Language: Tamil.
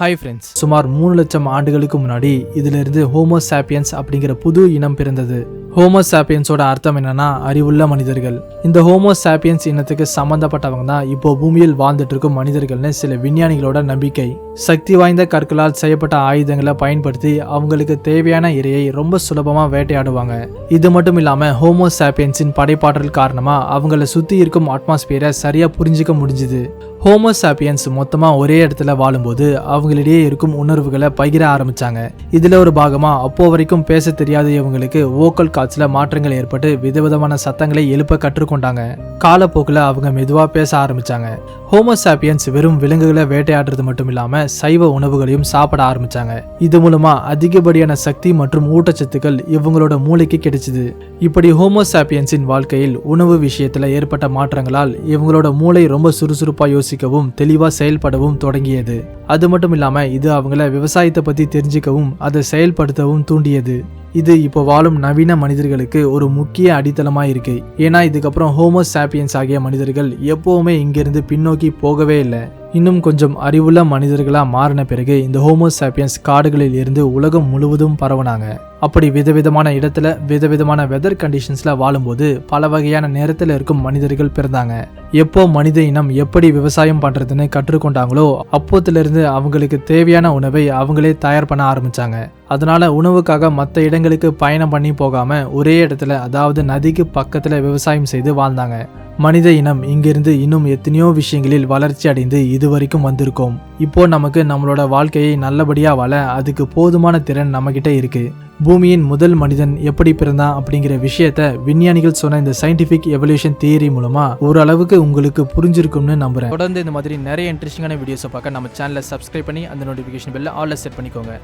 ஹாய் ஃப்ரெண்ட்ஸ் சுமார் மூணு லட்சம் ஆண்டுகளுக்கு முன்னாடி இதிலிருந்து ஹோமோ சாப்பியன்ஸ் அப்படிங்கிற புது இனம் பிறந்தது. ஹோமோ சாப்பியன்ஸோட அர்த்தம் என்னன்னா அறிவுள்ள மனிதர்கள். இந்த ஹோமோ சாப்பியன்ஸ் இனத்துக்கு சம்பந்தப்பட்டவங்க தான் இப்போ பூமியில் வாழ்ந்துட்டு இருக்கும் மனிதர்கள்னு சில விஞ்ஞானிகளோட நம்பிக்கை. சக்தி வாய்ந்த கற்களால் செய்யப்பட்ட ஆயுதங்களை பயன்படுத்தி அவங்களுக்கு தேவையான இரையை ரொம்ப சுலபமா வேட்டையாடுவாங்க. இது மட்டும் இல்லாம ஹோமோ சாப்பியன்ஸின் படைப்பாற்றல் காரணமா அவங்கள சுத்தி இருக்கும் அட்மாஸ்பியரை சரியா புரிஞ்சுக்க முடிஞ்சுது. ஹோமோசாப்பியன்ஸ் மொத்தமாக ஒரே இடத்துல வாழும்போது அவங்களிடையே இருக்கும் உணர்வுகளை பகிர ஆரம்பித்தாங்க இதில் ஒரு பாகமாக அப்போ வரைக்கும் பேச தெரியாத இவங்களுக்கு வோக்கல் காட்ஸ்ல மாற்றங்கள் ஏற்பட்டு விதவிதமான சத்தங்களை எழுப்ப கற்றுக்கொண்டாங்க. காலப்போக்கில் அவங்க மெதுவாக பேச ஆரம்பிச்சாங்க. ஹோமோசாப்பியன்ஸ் வெறும் விலங்குகளை வேட்டையாடுறது மட்டும் இல்லாமல் சைவ உணவுகளையும் சாப்பிட ஆரம்பிச்சாங்க. இது மூலமாக அதிகப்படியான சக்தி மற்றும் ஊட்டச்சத்துக்கள் இவங்களோட மூளைக்கு கிடைச்சிது. இப்படி ஹோமோசாப்பியன்ஸின் வாழ்க்கையில் உணவு விஷயத்தில் ஏற்பட்ட மாற்றங்களால் இவங்களோட மூளை ரொம்ப சுறுசுறுப்பாக யோசி யோசிக்கவும் தெளிவாக செயல்படவும் தொடங்கியது. அது மட்டும் இல்லாமல் இது அவங்கள விவசாயத்தை பற்றி தெரிஞ்சுக்கவும் அதை செயல்படுத்தவும் தூண்டியது. இது இப்போ வாழும் நவீன மனிதர்களுக்கு ஒரு முக்கிய அடித்தளமாக இருக்கு. ஏன்னா இதுக்கப்புறம் ஹோமோ சாப்பியன்ஸ் ஆகிய மனிதர்கள் எப்போவுமே இங்கிருந்து பின்னோக்கி போகவே இல்லை. இன்னும் கொஞ்சம் அறிவுள்ள மனிதர்களாக மாறின பிறகு இந்த ஹோமோசாப்பியன்ஸ் காடுகளில் இருந்து உலகம் முழுவதும் பரவுனாங்க. அப்படி விதவிதமான இடத்துல விதவிதமான வெதர் கண்டிஷன்ஸ்ல வாழும்போது பல வகையான நேரத்தில் இருக்கும் மனிதர்கள் பிறந்தாங்க. எப்போ மனித இனம் எப்படி விவசாயம் பண்றதுன்னு கற்றுக்கொண்டாங்களோ அப்போத்திலிருந்து அவங்களுக்கு தேவையான உணவை அவங்களே தயார் பண்ண ஆரம்பிச்சாங்க. அதனால உணவுக்காக மற்ற இடங்களுக்கு பயணம் பண்ணி போகாம ஒரே இடத்துல அதாவது நதிக்கு பக்கத்துல விவசாயம் செய்து வாழ்ந்தாங்க. மனித இனம் இங்கிருந்து இன்னும் எத்தனையோ விஷயங்களில் வளர்ச்சி அடைந்து இதுவரைக்கும் வந்திருக்கோம். இப்போ நமக்கு நம்மளோட வாழ்க்கையை நல்லபடியா வாழ அதுக்கு போதுமான திறன் நம்மகிட்ட இருக்கு. பூமியின் முதல் மனிதன் எப்படி பிறந்தான் அப்படிங்கிற விஷயத்த விஞ்ஞானிகள் சொன்ன இந்த சயின்டிபிக் எவல்யூஷன் தியரி மூலமா ஓரளவுக்கு உங்களுக்கு புரிஞ்சிருக்கும்னு நம்புறேன். தொடர்ந்து இந்த மாதிரி நிறைய இன்ட்ரெஸ்டிங்கான வீடியோஸை பார்க்க நம்ம சேனலை சப்ஸ்கிரைப் பண்ணி அந்த நோட்டிஃபிகேஷன் பெல்ல ஆல்ல செட் பண்ணிக்கோங்க.